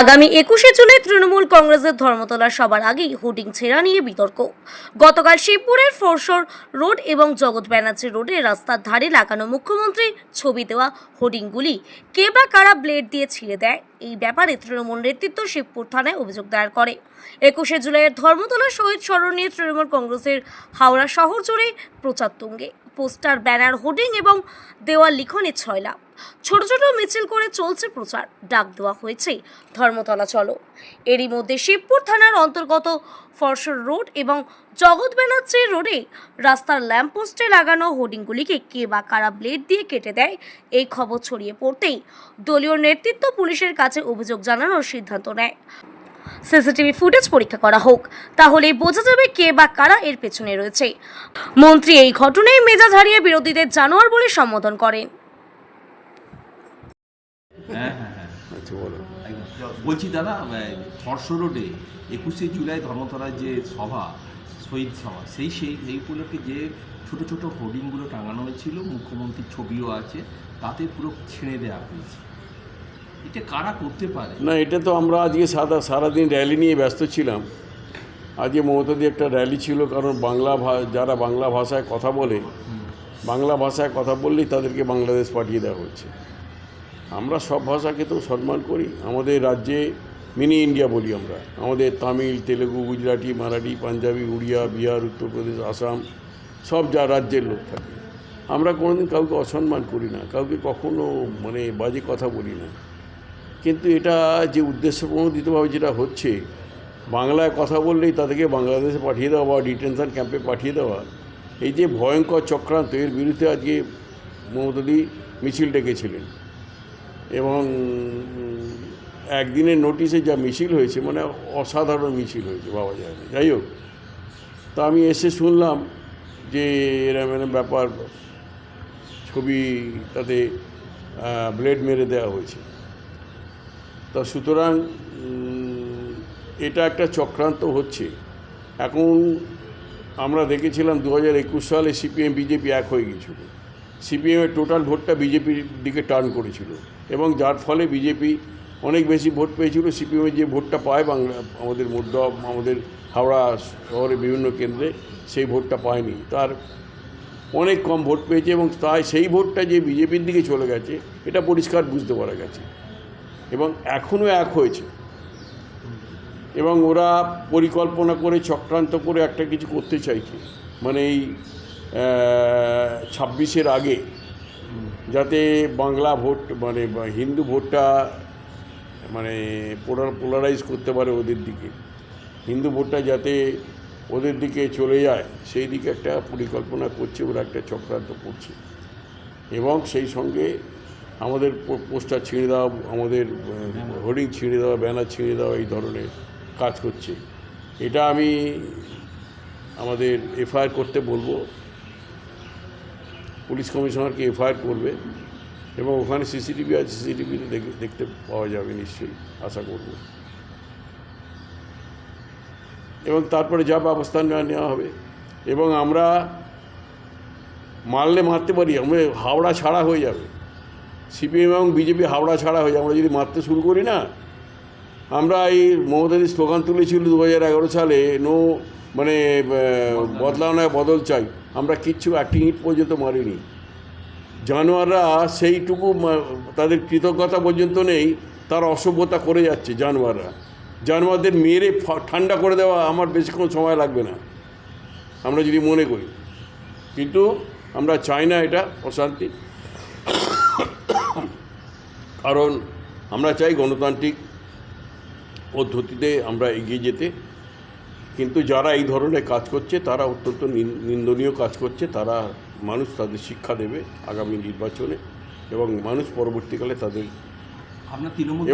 আগামী একুশে জুলাই তৃণমূল কংগ্রেসের ধর্মতলা সবার আগেই হোর্ডিং ছেঁড়া নিয়ে বিতর্ক। গতকাল শিবপুরের ফোরশোর রোড এবং জগৎ ব্যানার্জি রোডে রাস্তার ধারে লাগানো মুখ্যমন্ত্রী ছবি দেওয়া হোর্ডিংগুলি কে বা কারা ব্লেড দিয়ে ছিঁড়ে দেয়, এই ব্যাপারে তৃণমূল নেতৃত্ব শিবপুর থানায় অভিযোগ দায়ের করে। একুশে জুলাইয়ের ধর্মতলা শহীদ স্মরণ নিয়ে তৃণমূল কংগ্রেসের হাওড়া শহর জুড়ে প্রচার তুঙ্গে। পোস্টার, ব্যানার, হোর্ডিং এবং দেওয়াল লিখনের ছয়লা। ছোট ছোট মিছিল করে চলছে প্রচার, ডাক দেওয়া হয়েছে ধর্মতলা, চলো। এরই মধ্যে শিবপুর থানার অন্তর্গত ফরসর রোড এবং জগৎ ব্যানার্জি রোডে রাস্তার ল্যাম্পপোস্টে লাগানো হোর্ডিংগুলিকে কে বা কারা ব্লেড দিয়ে কেটে দেয়, এই খবর ছড়িয়ে পড়তেই দলীয় নেতৃত্ব পুলিশের কাছে অভিযোগ জানানোর সিদ্ধান্ত নেয়। সিসিটিভি ফুটেজ পরীক্ষা করা হোক। তাহলে বোঝা যাবে কে বা কারা এর পেছনে রয়েছে। মন্ত্রী এই ঘটনায় মেজাজ হারিয়ে বিরোধীদের জানোয়ার বলে সম্বোধন করেন। হ্যাঁ হ্যাঁ হ্যাঁ। আচ্ছা। বলছি দাদা ফর্স রোডে একুশে জুলাই ধর্মতলার যে সভা শহীদ সভা সেই সেই সেই উপলক্ষে যে ছোট ছোট হোর্ডিংগুলো টাঙানো হয়েছিল মুখ্যমন্ত্রীর ছবিও আছে তাতে পুরো ছেড়ে দেওয়া হয়েছে। না, এটা তো আমরা আজকে সাদা সারাদিন র্যালি নিয়ে ব্যস্ত ছিলাম। আজকে মমতাদি একটা র্যালি ছিল, কারণ বাংলা যারা বাংলা ভাষায় কথা বলে, বাংলা ভাষায় কথা বললেই তাদেরকে বাংলাদেশ পাঠিয়ে দেওয়া হচ্ছে। আমরা সব ভাষাকে তো সম্মান করি। আমাদের রাজ্যে মিনি ইন্ডিয়া বলি আমরা। আমাদের তামিল, তেলেগু, গুজরাটি, মারাঠি, পাঞ্জাবি, উড়িয়া, বিহার উত্তরপ্রদেশ আসাম, সব যা রাজ্যের লোক থাকে। আমরা কোনোদিন কাউকে অসম্মান করি না, কাউকে কখনো মানে বাজে কথা বলি না। কিন্তু এটা যে উদ্দেশ্যপ্রণোদিতভাবে যেটা হচ্ছে, বাংলায় কথা বললেই তাদেরকে বাংলাদেশে পাঠিয়ে দেওয়া বা ডিটেনশন ক্যাম্পে পাঠিয়ে দেওয়া, এই যে ভয়ঙ্কর চক্রান্ত, এর বিরুদ্ধে আজকে মমতাদি মিছিল ডেকেছিলেন। এবং একদিনের নোটিশে যা মিছিল হয়েছে মানে অসাধারণ মিছিল হয়েছে বাবা যায় যাই হোক, তা আমি এসে শুনলাম যে এরম এরম ব্যাপার ছবি তাতে ব্লেড মেরে দেওয়া হয়েছে। তা সুতরাং এটা একটা চক্রান্ত হচ্ছে। এখন আমরা দেখেছিলাম দু হাজার একুশ সালে সিপিএম, বিজেপি এক হয়ে গিয়েছিল। সিপিএমের টোটাল ভোটটা বিজেপির দিকে টার্ন করেছিল এবং যার ফলে বিজেপি অনেক বেশি ভোট পেয়েছিল। সিপিএমের যে ভোটটা পায় বাংলা, আমাদের মধ্য আমাদের হাওড়া শহরে বিভিন্ন কেন্দ্রে সেই ভোটটা পায়নি। তার অনেক কম ভোট পেয়েছে এবং তাই সেই ভোটটা যে বিজেপির দিকে চলে গেছে, এটা পরিষ্কার বুঝতে পারা গেছে। এবং এখনও এক হয়েছে। এবং ওরা পরিকল্পনা করে চক্রান্ত করে একটা কিছু করতে চাইছে। মানে এই ছাব্বিশের আগে। যাতে বাংলা ভোট মানে হিন্দু ভোটটা মানে পোলার, পোলারাইজ করতে পারে ওদের দিকে। হিন্দু ভোটটা যাতে ওদের দিকে চলে যায়, সেই দিকে একটা পরিকল্পনা করছে, ওরা একটা চক্রান্ত করছে। এবং সেই সঙ্গে আমাদের পোস্টার ছিঁড়ে দেওয়া, আমাদের হোর্ডিং ছিঁড়ে দেওয়া, ব্যানার ছিঁড়ে দেওয়া এই ধরনের কাজ করছে এটা আমি আমাদের এফআইআর করতে বলব। পুলিশ কমিশনারকে এফআইআর করবে এবং ওখানে সিসিটিভি আছে, সিসিটিভিতে দেখতে পাওয়া যাবে নিশ্চয়ই, আশা করব। এবং তারপরে যা ব্যবস্থা নেওয়া হবে। এবং আমরা মারলে মারতে পারি, আমরা হাওড়া ছাড়া হয়ে যাবে। সিপিএম এবং বিজেপি হাওড়া ছাড়া হয়ে আমরা যদি মারতে শুরু করি না, আমরা এই মমতাদির স্লোগান তুলেছিল দু হাজার এগারো সালে, নো মানে বদলাও নয় বদল চাই। আমরা কিচ্ছু একটি ইট পর্যন্ত মারিনি। জানোয়াররা সেইটুকু তাদের কৃতজ্ঞতা পর্যন্ত নেই, তার অসভ্যতা করে যাচ্ছে জানোয়াররা। জানোয়ারদের মেরে ঠান্ডা করে দেওয়া আমার বেশিক্ষণ সময় লাগবে না, আমরা যদি মনে করি। কিন্তু আমরা চাই না এটা অশান্তি। কারণ আমরা চাই গণতান্ত্রিক পদ্ধতিতে আমরা এগিয়ে যেতে। কিন্তু যারা এই ধরনের কাজ করছে, তারা অত্যন্ত নিন্দনীয় কাজ করছে। তারা মানুষ তাদের শিক্ষা দেবে আগামী নির্বাচনে এবং মানুষ পরবর্তীকালে তাদের আপনার তৃণমূল